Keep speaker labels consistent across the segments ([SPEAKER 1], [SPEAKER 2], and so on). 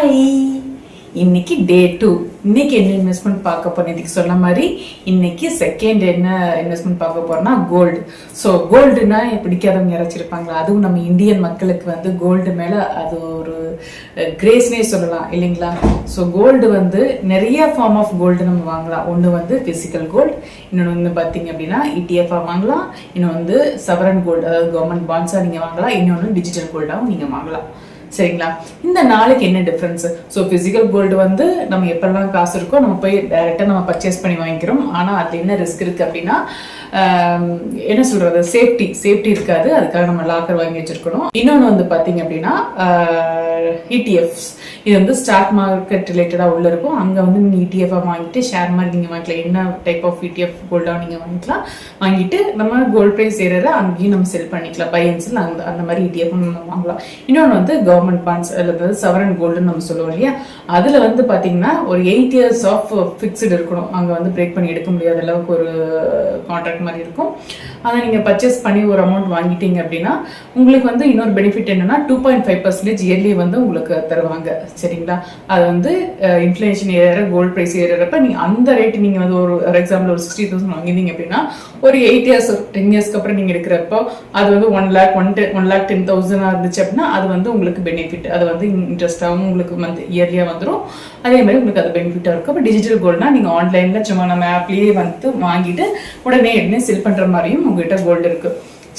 [SPEAKER 1] Hi இன்னைக்கு டே two இன்னைக்கு என்ன இன்வெஸ்ட்மெண்ட் பார்க்க போறோம் இதுக்கு சொன்ன மாதிரி இன்னைக்கு செகண்ட் என்ன இன்வெஸ்ட்மெண்ட் பார்க்க போறோம்னா கோல்டு ஸோ கோல்டுனா பிடிக்காதவங்க யாராச்சும் இருப்பாங்களா? அதுவும் நம்ம இந்தியன் மக்களுக்கு வந்து கோல்டு மேல அது ஒரு கிரேஸ்னே சொல்லலாம் இல்லைங்களா? ஸோ கோல்டு வந்து நிறைய ஃபார்ம் ஆஃப் கோல்டு நம்ம வாங்கலாம். ஒன்று வந்து பிசிக்கல் கோல்டு இன்னொன்று வந்து பார்த்தீங்க அப்படின்னா இடிஎஃபாக வாங்கலாம். இன்னொன்று வந்து சவரன் கோல்டு அதாவது கவர்மெண்ட் பாண்ட்ஸாக நீங்கள் வாங்கலாம். இன்னொன்று டிஜிட்டல் கோல்டாகவும் நீங்கள் வாங்கலாம். சரிங்களா? இந்த நாளைக்கு என்ன டிஃப்ரென்ஸ் ஸோ ஃபிசிக்கல் கோல்டு வந்து நம்ம எப்பெல்லாம் காசு இருக்கோ நம்ம போய் டைரெக்டாக நம்ம பர்ச்சேஸ் பண்ணி வாங்கிக்கிறோம். ஆனால் அதில் என்ன ரிஸ்க் இருக்குது அப்படின்னா என்ன சொல்றது? சேஃப்டி சேஃப்டி இருக்காது. அதுக்காக நம்ம லாக்கர் வாங்கி வச்சிருக்கணும். இன்னொன்று வந்து பார்த்தீங்க அப்படின்னா இடிஎஃப்ஸ் இது வந்து ஸ்டாக் மார்க்கெட் ரிலேட்டடாக உள்ள இருக்கும். அங்கே வந்து நீங்கள் இடிஎஃபாக வாங்கிட்டு ஷேர் மாதிரி நீங்கள் வாங்கிக்கலாம். என்ன டைப் ஆஃப் இடிஎஃப் கோல்டாக நீங்கள் வாங்கிக்கலாம். வாங்கிட்டு நம்ம கோல்ட் ப்ரைஸ் ஏறத அங்கேயும் நம்ம செல் பண்ணிக்கலாம். பை அண்ட் செல் அந்த அந்த மாதிரி இடிஎஃப் நம்ம வாங்கலாம். இன்னொன்று வந்து கவர்மெண்ட் பாண்ட்ஸ் அல்லது சவரன் கோல்டுன்னு நம்ம சொல்லுவோம் இல்லையா? அதில் வந்து பார்த்தீங்கன்னா ஒரு எயிட் இயர்ஸ் ஆஃப் ஃபிக்ஸ்டு இருக்கணும். அங்கே வந்து பிரேக் பண்ணி எடுக்க முடியாத அளவுக்கு ஒரு கான்ட்ராக்ட் மாதிரி இருக்கும். அதை நீங்கள் பர்ச்சேஸ் பண்ணி ஒரு அமௌண்ட் வாங்கிட்டீங்க அப்படின்னா உங்களுக்கு வந்து இன்னொரு பெனிஃபிட் என்னன்னா two point five percentage yearly வந்து உங்களுக்கு தருவாங்க. சரிங்களா? அது வந்து இன்ஃப்ளேஷன் ஏற கோல்ட் ப்ரைஸ் ஏறப்ப நீங்கள் அந்த ரேட் நீங்கள் வந்து ஒரு ஃபார் எக்ஸாம்பிள் ஒரு சிக்ஸ்டி தௌசண்ட் வாங்கினீங்க அப்படின்னா ஒரு எயிட் இயர்ஸ் டென் இயர்ஸ்க்கு அப்புறம் நீங்கள் எடுக்கிறப்போ அது வந்து one lakh one ten one lakh ten தௌசண்டாக இருந்துச்சு அப்படின்னா அது வந்து உங்களுக்கு பெனிஃபிட் அது வந்து இன்ட்ரெஸ்டாகவும் உங்களுக்கு வந்து இயர்லியாக வந்துடும் அதே மாதிரி உங்களுக்கு அது பெனிஃபிட்டாக இருக்கும். அப்போ டிஜிட்டல் கோல்டுனா நீங்கள் ஆன்லைனில் சும்மா நம்ம ஆப்லேயே வந்து வாங்கிட்டு உடனே உடனே செல் பண்ணுற மாதிரியும் உங்ககிட்ட கோல்டு இருக்கு.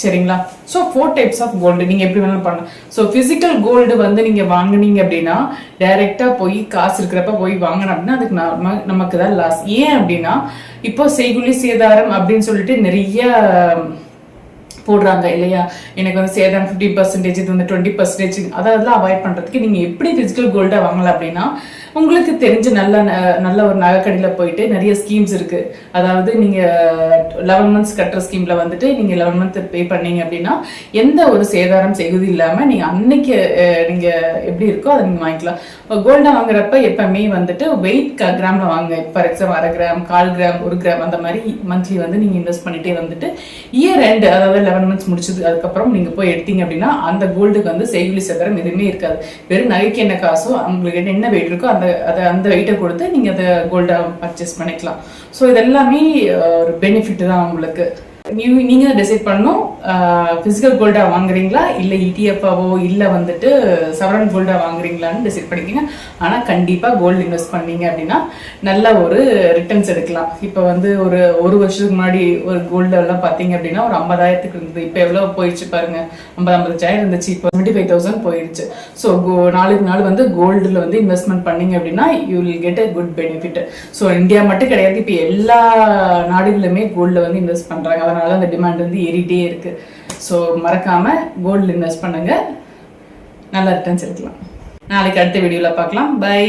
[SPEAKER 1] சரிங்களா? So four types of gold நீங்கள் எப்படி வேணாலும் பண்ணலாம். ஸோ ஃபிசிக்கல் கோல்டு வந்து நீங்கள் வாங்குனீங்க அப்படின்னா டைரெக்டாக போய் காசு இருக்கிறப்ப போய் வாங்கினோம் அப்படின்னா அதுக்கு நம்ம நமக்கு தான் லாஸ் ஏன் அப்படின்னா இப்போ செய்குலி சேதாரம் அப்படின்னு சொல்லிட்டு நிறைய போடுறாங்க இல்லையா? எனக்கு வந்து சேதம் ஃபிஃப்டி பர்சன்டேஜ் இது வந்து டுவெண்ட்டி பர்சன்டேஜ் அதெல்லாம் அவாய்ட் பண்ணுறதுக்கு நீங்கள் எப்படி ஃபிசிக்கல் கோல்டாக வாங்கலாம் அப்படின்னா உங்களுக்கு தெரிஞ்ச நல்ல ந- நல்ல ஒரு நகைக்கடையில் போயிட்டு நிறைய ஸ்கீம்ஸ் இருக்குது அதாவது நீங்கள் லெவன் மந்த்ஸ் கட்டுற ஸ்கீமில் வந்துட்டு நீங்கள் லெவன் மந்த் பே பண்ணீங்க அப்படின்னா எந்த ஒரு சேதாரம் செய்வது இல்லாமல் நீங்கள் அன்னைக்கு நீங்கள் எப்படி இருக்கோ அதை நீங்கள் வாங்கிக்கலாம். கோல்டாக வாங்குறப்ப எப்பவுமே வந்துட்டு வெயிட் கிராம்ல வாங்க ஃபார் எக்ஸாம்பிள் அரை கிராம் கால் கிராம் ஒரு கிராம் அந்த மாதிரி மந்த்லி வந்து நீங்கள் இன்வெஸ்ட் பண்ணிகிட்டே வந்துட்டு இயர் ரெண்டு அதாவது லெவன் மந்த்ஸ் முடிச்சது அதுக்கப்புறம் நீங்கள் போய் எடுத்தீங்க அப்படின்னா அந்த கோல்டுக்கு வந்து செய்குலி சக்கரம் எதுவுமே இருக்காது. வெறும் நகைக்கு என்ன காசோ உங்களுக்கு என்ன வெயிட் இருக்கோ அந்த அதை அந்த வெயிட்டை கொடுத்து நீங்கள் அதை கோல்டை பர்ச்சேஸ் பண்ணிக்கலாம். ஸோ இது எல்லாமே ஒரு பெனிஃபிட் தான் உங்களுக்கு. நீ- நீங்கள் டிசைட் பண்ணணும். ஃபிசிக்கல் கோல்டா வாங்குறீங்களா? இல்லை இடிஎஃப்ஆவோ இல்லை வந்துட்டு சவரன் கோல்டா வாங்குறீங்களான்னு டிசைட் பண்ணிக்கிங்க. ஆனால் கண்டிப்பாக கோல்டு இன்வெஸ்ட் பண்ணீங்க அப்படின்னா நல்ல ஒரு ரிட்டர்ன்ஸ் எடுக்கலாம். இப்போ வந்து ஒரு ஒரு வருஷத்துக்கு முன்னாடி ஒரு கோல்டு எல்லாம் அப்படின்னா ஒரு ஐம்பதாயிரத்துக்கு இருந்தது. இப்போ எவ்வளோ போயிடுச்சு பாருங்க. ஐம்பது ஐம்பதாயிரம் இருந்துச்சு. இப்போ டுவெண்ட்டி ஃபைவ் தௌசண்ட் போயிடுச்சு. ஸோ கோ நாளுக்கு நாள் வந்து கோல்டில் வந்து இன்வெஸ்ட்மெண்ட் பண்ணீங்க அப்படின்னா you will get a good benefit so India மட்டும் கிடையாது. இப்போ எல்லா நாடுகளுமே கோல்டில் வந்து இன்வெஸ்ட் பண்ணுறாங்க அதனால் அந்த டிமாண்ட் வந்து ஏறிட்டே இருக்கு. ஸோ மறக்காம கோல்டில் இன்வெஸ்ட் பண்ணுங்க. நல்ல ரிட்டர்ன்ஸ் எடுக்கலாம். நாளைக்கு அடுத்த வீடியோவில் பார்க்கலாம். பை